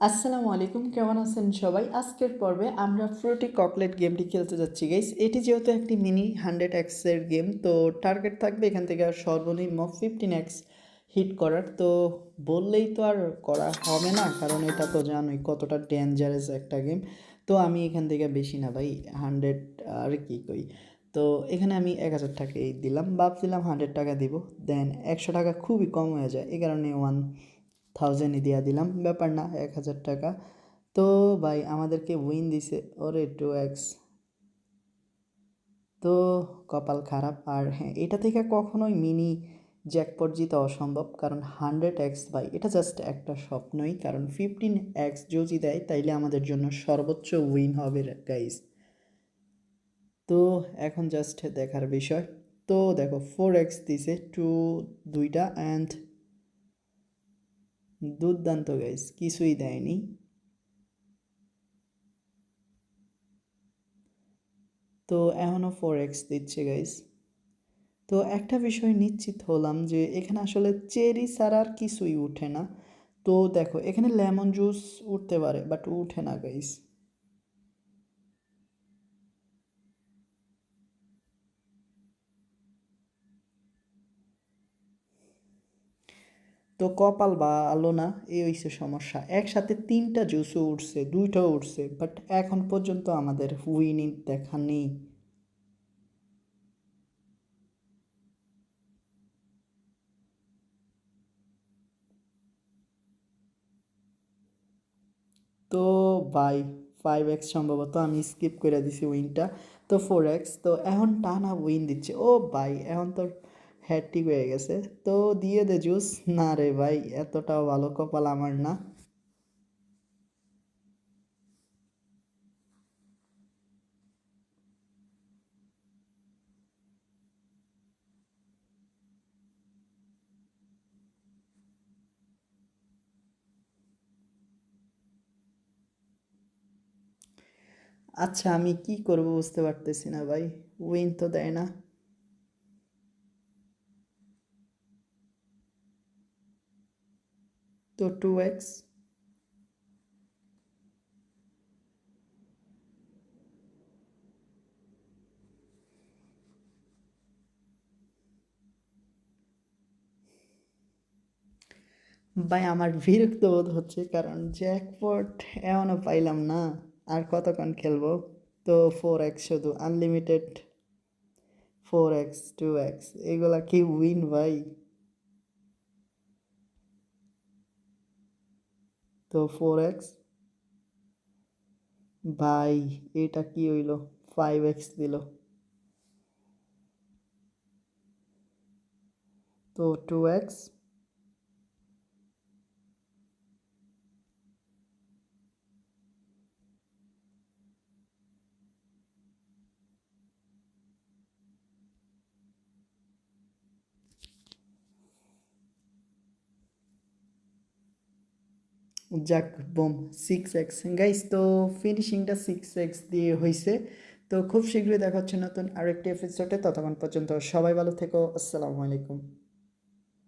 আসসালামু আলাইকুম, কেমন আছেন সবাই? আজকের পর্বে আমরা ফ্রুটি ককলেট গেমটি খেলতে যাচ্ছি গাইস এটি যেহেতু একটি মিনি হান্ড্রেড এক্সের গেম, তো টার্গেট থাকবে এখান থেকে সর্বনিম্ন ফিফটিন এক্স হিট করার। তো বললেই তো আর করা হবে না, কারণ এটা তো জানোই কতটা ডেঞ্জারাস একটা গেম। তো আমি এখান থেকে বেশি না, ভাই, হান্ড্রেড আর কি কই। তো এখানে আমি এক হাজার টাকাই দিলাম, ভাবছিলাম হান্ড্রেড টাকা দিব দেন একশো টাকা খুবই কম হয়ে যায় এই কারণে ওয়ান থাউজেন্ডই দিয়া দিলাম, ব্যাপার না, এক হাজার টাকা। তো ভাই, আমাদেরকে উইন দিছে, ওরে টু এক্স তো কপাল খারাপ, আর হ্যাঁ এটা থেকে কখনোই মিনি জ্যাকপট জিতা অসম্ভব, কারণ হান্ড্রেড এক্স ভাই, এটা জাস্ট একটা স্বপ্নই, কারণ ফিফটিন এক্স যদি দেয়, তাইলে আমাদের জন্য সর্বোচ্চ উইন হবে গাইজ তো এখন জাস্ট দেখার বিষয়। তো দেখো ফোর এক্স দিছে টু দুইটা অ্যান্ড দুর্দান্ত গাইস কিছুই দেয়নি। তো এখনও ফোর এক্স দিচ্ছে গাইস তো একটা বিষয় নিশ্চিত হলাম যে এখানে আসলে চেরি ছাড়া আর কিছুই উঠে না। তো দেখো, এখানে লেমন জুস উঠতে পারে বাট উঠে না গাইস তো কপাল বা আলো না, এই হইছে সমস্যা। একসাথে তিনটা জুসও উঠছে, দুইটাও উঠছে বাট এখন পর্যন্ত আমাদের উইনিং দেখা নেই। তো বাই ফাইভ এক্স সম্ভবত আমি স্কিপ করে দিছি উইনটা তো ফোর এক্স তো এখন টানা উইন দিচ্ছে। ও বাই এখন তো হ্যাট্রিক হয়ে গেছে। তো দিয়ে দে জুস না রে ভাই, এতটাও ভালো কপাল আমার না। আচ্ছা আমি কি করব বুঝতে পারতেছি না ভাই। উইন তো দেয় না। তো টু এক্স ভাই, আমার বিরক্ত বোধ হচ্ছে, কারণ জ্যাকপট এমনও পাইলাম না, আর কতক্ষণ খেলব? তো ফোর এক্স শুধু unlimited four X two X এগুলা কি উইন ভাই? তো ফোর এক্স ভাই এটা কি হইল? ফাইভ এক্স দিল। তো টু এক্স যাক, বোম সিক্স এক্স গাইস তো ফিনিশিংটা সিক্স এক্স দিয়ে হয়েছে তো খুব শীঘ্রই দেখা হচ্ছে নতুন আরেকটি এপিসোডে ততক্ষণ পর্যন্ত সবাই ভালো থেকো। আসসালামু আলাইকুম।